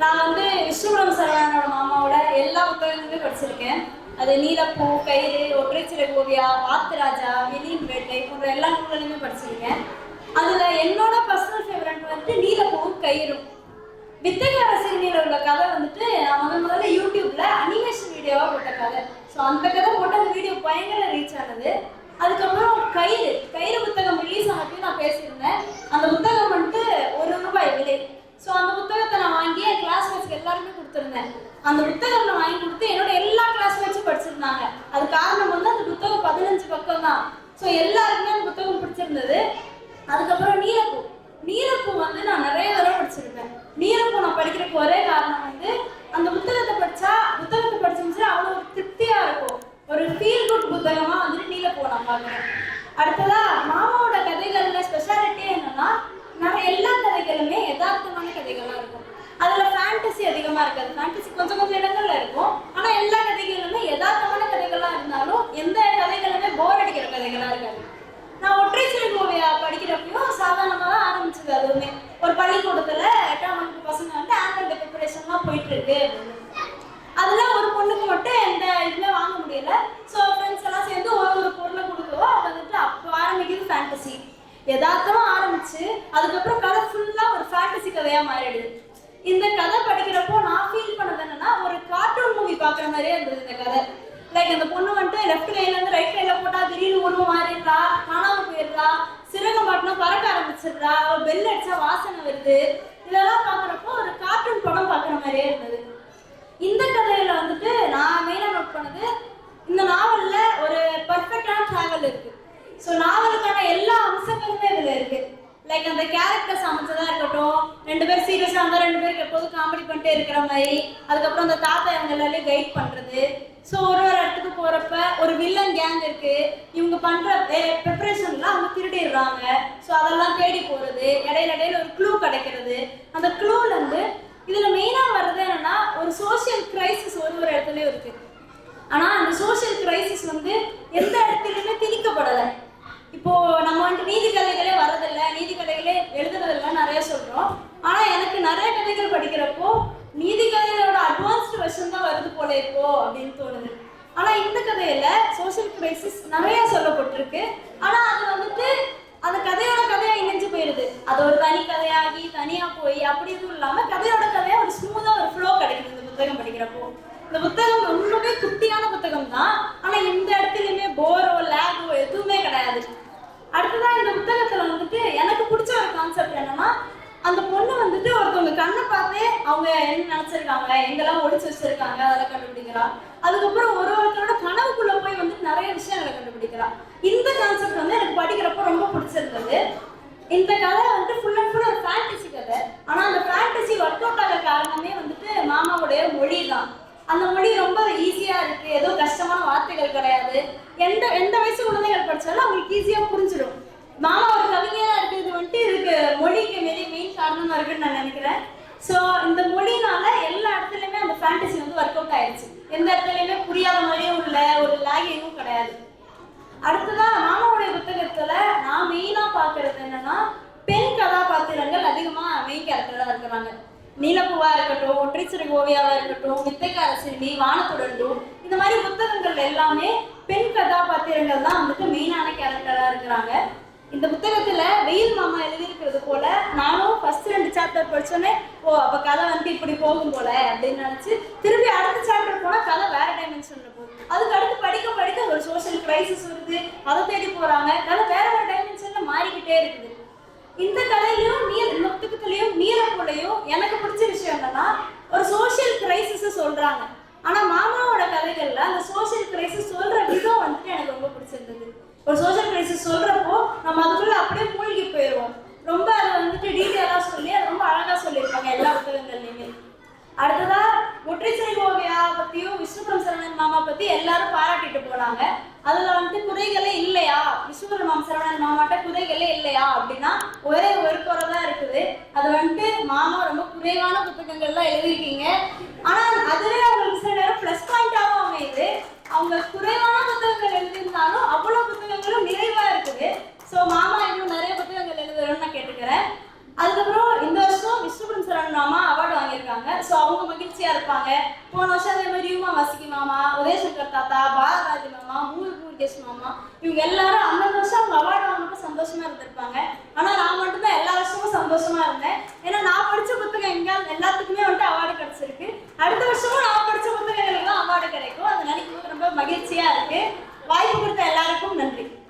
நான் வந்து விஷ்ணுபுரம் சரவணனோட மாமாவோட எல்லா புத்தகங்களுமே படிச்சிருக்கேன். அது நீலப்பூ கயிறு ஒற்றைச்சிறை கோவியா வாத்துராஜா வெளியின் வேட்டை போன்ற எல்லா நூல்களையுமே படிச்சிருக்கேன். அதில் என்னோட பர்சனல் ஃபேவரட் வந்துட்டு நீலப்பூ கயிறும். வித்தைக்கார சிறுமியில் உள்ள கதை வந்துட்டு நான் முதல் முதல்ல யூடியூப்ல அனிமேஷன் வீடியோவாக போட்ட கதை. ஸோ அந்த கதை போட்டு அந்த வீடியோ பயங்கர ரீச் ஆனது. அதுக்கப்புறம் கயிறு கயிறு கொடுத்துருந்தேன். அந்த புத்தகம் நான் வாங்கி கொடுத்து என்னோட எல்லா கிளாஸ்மேட்ஸும் படிச்சிருந்தாங்க. அது காரணம் வந்து அந்த புத்தகம் பதினஞ்சு பக்கம் தான் ஸோ எல்லாருக்குமே அந்த புத்தகம் பிடிச்சிருந்தது. அதுக்கப்புறம் நீலப்பூ. நீலப்பூ வந்து நான் நிறைய தடவை படிச்சிருப்பேன். நீலப்பூ நான் படிக்கிறதுக்கு ஒரே காரணம் வந்து அந்த புத்தகத்தை படித்தா புத்தகத்தை படிச்சிருந்துச்சு அவ்வளோ ஒரு இருக்கும். ஒரு ஃபீல் குட் புத்தகமாக வந்துட்டு நீலப்பூ நான் பார்க்குறேன். அடுத்ததா மாமாவோட கதைகளில் ஸ்பெஷாலிட்டியே என்னன்னா நிறைய எல்லா கதைகளுமே யதார்த்தமான கதைகளாக இருக்கும். அதுல ஃபேண்டசி அதிகமா இருக்காது ஃபேண்டசி கொஞ்சம் கொஞ்சம் இடங்கள்ல இருக்கும். ஆனா எல்லா கதைகளுமே யதார்த்தமான கதைகளா இருந்தாலும் எந்த கதைகளுமே போர் அடிக்கிற கதைகளா இருக்காது. நான் ஒற்றை சிறு படிக்கிறப்பையும் சாதாரணமாக தான் ஆரம்பிச்சது அதுவுமே. ஒரு பள்ளிக்கூடத்துல எட்டாம் வகுப்பு பசங்க வந்து ஆனுவல் டே ப்ரிப்பரேஷன்லாம் போயிட்டு இருக்கு அதுல ஒரு பொண்ணுக்கு மட்டும் எந்த இதுவுமே வாங்க முடியல. ஸோ ஃப்ரெண்ட்ஸ் எல்லாம் சேர்ந்து ஒரு ஒரு பொருளை கொடுக்கவோ அது வந்துட்டு அப்போ ஆரம்பிக்குது ஃபேண்டசி யதார்த்தமா ஆரம்பிச்சு அதுக்கப்புறம் கதை ஃபுல்லா ஒரு ஃபேண்டசி கதையா மாறிடுது. இந்த கதை படிக்கிறப்போ நான் ஃபீல் பண்ணது என்னன்னா ஒரு கார்ட்டூன் மூவி பார்க்குற மாதிரியே இருந்தது இந்த கதை. லைக் அந்த பொண்ணு வந்துட்டு லெஃப்ட் கையில இருந்து ரைட் கையில போட்டா திடீர்னு உருவம் மாறிடுறா காணாம போயிடுறா சிறகம் பாட்டினா பறக்க ஆரம்பிச்சிடுறா பெல் அடிச்சா வாசனை வருது. இதெல்லாம் பாக்குறப்போ ஒரு கார்ட்டூன் படம் பார்க்குற மாதிரியே இருந்தது. இந்த கதையில வந்துட்டு நான் மெயினா நோட் பண்ணது இந்த நாவல்ல ஒரு பர்ஃபெக்டான டிராவல் இருக்கு. ஸோ நாவலுக்கு எல்லா அம்சங்களுமே இதுல இருக்கு லைக் அந்த கேரக்டர்ஸ் சமைச்சதா இருக்கட்டும் ரெண்டு பேர் சீரியஸாக இருந்தால் ரெண்டு பேருக்கு எப்போதும் காமெடி பண்ணிட்டே இருக்கிற மாதிரி அதுக்கப்புறம் அந்த தாத்தா இவங்க எல்லாரையும் கைட் பண்றது. ஸோ ஒரு ஒரு இடத்துக்கு போறப்ப ஒரு வில்லன் கேங் இருக்கு. இவங்க பண்ற ப்ரிப்பரேஷன்ல அவங்க திருடிடுறாங்க. ஸோ அதெல்லாம் தேடி போறது. இடையில இடையில ஒரு க்ளூ கிடைக்கிறது. அந்த க்ளூல இருந்து இதுல மெயினா வர்றது என்னன்னா ஒரு சோஷியல் கிரைசிஸ் ஒரு ஒரு இடத்துலயும் இருக்கு. ஆனா அந்த சோஷியல் கிரைசிஸ் வந்து எந்த இடத்துலயுமே திணிக்கப்படலை. இப்போ நம்ம வந்துட்டு நீதி கதைகளே வரதில்லை நீதி கதைகளே எழுதுறதில்லை நிறைய சொல்றோம். ஆனா எனக்கு நிறைய கதைகள் படிக்கிறப்போ நீதி கதைகளோட அட்வான்ஸ்டு வெர்ஷன் தான் வருது போல இப்போ அப்படின்னு தோணுது. ஆனா இந்த கதையில சோஷியல் கிரைசிஸ் நிறைய சொல்லப்பட்டிருக்கு. ஆனா அது வந்துட்டு அந்த கதையோட கதையா இணைஞ்சு போயிடுது அது ஒரு தனி கதையாகி தனியா போய் அப்படி எதுவும் இல்லாம கதையோட கதையா ஒரு ஸ்மூதா ஒரு ஃப்ளோ கிடைக்குது இந்த புத்தகம் படிக்கிறப்போ. இந்த புத்தகம் ரொம்பவே குட்டியான புத்தகம் தான் ஆனா இந்த இடத்துலயுமே போர் அடுத்ததான் இந்த புத்தகத்துல வந்துட்டு எனக்கு பிடிச்ச ஒரு கான்செப்ட் என்னன்னா அந்த பொண்ணு வந்துட்டு ஒருத்தவங்க கண்ணை பார்த்தே அவங்க என்ன நினைச்சிருக்காங்க எங்கெல்லாம் ஒளிச்சு வச்சிருக்காங்க அதெல்லாம் கண்டுபிடிக்கிறா. அதுக்கப்புறம் ஒரு ஒருத்தரோட கனவுக்குள்ள போய் வந்து நிறைய விஷயங்களை கண்டுபிடிக்கிறா. இந்த கான்செப்ட் வந்து எனக்கு படிக்கிறப்ப ரொம்ப பிடிச்சிருந்தது. இந்த கதை வந்து ஃபுல் அண்ட் ஃபுல் ஒரு ஃபேண்டசி கதை. ஆனா அந்த ஃபேண்டசி ஒர்க் அவுட் ஆக காரணமே வந்துட்டு மாமாவுடைய மொழி தான் அந்த மொழி ரொம்ப ஈஸியா இருக்கு. ஏதோ கஷ்டமான வார்த்தைகள் கிடையாது. எந்த எந்த வயசு குழந்தைகள் படிச்சாலும் அவங்களுக்கு ஈஸியா புரிஞ்சிடும். மாமா ஒரு கவிஞராக இருக்கிறது வந்துட்டு இதுக்கு மொழிக்கு மெரி மெயின் காரணமா இருக்குன்னு நான் நினைக்கிறேன். ஸோ இந்த மொழினால எல்லா இடத்துலயுமே அந்த ஃபேண்டசி வந்து ஒர்க் அவுட் ஆயிடுச்சு எந்த இடத்துலயுமே புரியாத மாதிரியும் இல்லை ஒரு லாகிங்கும் கிடையாது. அடுத்ததா மாமாவுடைய புத்தகத்துல நான் மெயினா பாக்குறது என்னன்னா பெண் கதாபாத்திரங்கள் அதிகமா மெயின் கேரக்டரா இருக்கிறாங்க. நீலப்பூவா இருக்கட்டும் ஒற்றைச்சிறை ஓவியாவா இருக்கட்டும் வித்தைக்கார சிறுமி இந்த மாதிரி புத்தகங்கள் எல்லாமே பெண் கதாபாத்திரங்கள் தான் வந்துட்டு மெயினான கேரக்டரா இருக்கிறாங்க. இந்த புத்தகத்துல வெயில் மாமா எழுதியிருக்கிறது போல நானும் ஃபர்ஸ்ட் ரெண்டு சாப்டர் படிச்சோன்னே ஓ அப்ப கதை வந்து இப்படி போகும் போல அப்படின்னு நினைச்சு திரும்பி அடுத்த சாப்டர் போனா கதை வேற டைமென்ஷன்ல போகுது அதுக்கு அடுத்து படிக்க படிக்க ஒரு சோஷியல் கிரைசிஸ் வருது. அதை தேடி போறாங்க. கதை வேற வேற டைமென்ஷன்ல மாறிக்கிட்டே இருக்குது. இந்த கதையிலையும் நீர் இந்த புத்தகத்திலையும் போலையும் எனக்கு பிடிச்ச விஷயம் என்னன்னா ஒரு சோசியல் கிரைசிஸ் சொல்றாங்க. ஆனா மாமாவோட கதைகள்ல அந்த சோஷியல் கிரைசிஸ் சொல்ற விதம் வந்துட்டு எனக்கு ரொம்ப பிடிச்சிருந்தது. ஒரு சோசியல் கிரைசிஸ் சொல்றப்போ நம்ம அதுக்குள்ள அப்படியே மூழ்கி போயிடுவோம் ரொம்ப அதை வந்துட்டு டீட்டெயிலாக சொல்லி அதை ரொம்ப அழகா சொல்லியிருப்பாங்க எல்லா புத்தகங்கள்லையுமே. அடுத்ததா ஒற்றைச்சை ஓவியா பத்தியும் விஸ்வபுரம் சரவணன் மாமா பத்தி எல்லாரும் பாராட்டிட்டு போனாங்க. அதுல வந்துட்டு குறைகளே இல்லையா? விஷ்ணுபுரம் சரவணன் மாமாட்ட குறைகளே இல்லையா? அப்படின்னா ஒரே ஒரு குறை தான் இருக்குது. அது வந்துட்டு மாமா ரொம்ப குறைவான புத்தகங்கள்லாம் எழுதியிருக்கீங்க. ஆனா அதுவே அவங்களுக்கு சில நேரம் ப்ளஸ் பாயிண்டாகவும் அமையுது அவங்க குறைவான புத்தகங்கள் எழுதியிருந்தாலும் அவ்வளோ புத்தகங்களும் நிறைவா இருக்குது ஸோ மாமா இன்னும் நிறைய புத்தகங்கள் எழுதுறோம்னு நான் கேட்டுக்கிறேன் அதுக்கப்புறம் இந்த வருஷம் விஷ்ணுபுரம் சரவணன் மாமா அவார்டு வாங்கியிருக்காங்க ஸோ அவங்க மகிழ்ச்சியா இருப்பாங்க போன வருஷம் அதே மாதிரி யூமா வாசிக்கு மாமா உதயசங்கர் தாத்தா பாலராஜ் மாமா மூல் முருகேஷ் மாமா இவங்க எல்லாரும் அந்தந்த வருஷம் அவங்க அவார்டு வாங்கினப்ப சந்தோஷமா இருந்திருப்பாங்க. ஆனா நான் மட்டும்தான் எல்லா வருஷமும் சந்தோஷமா இருந்தேன். ஏன்னா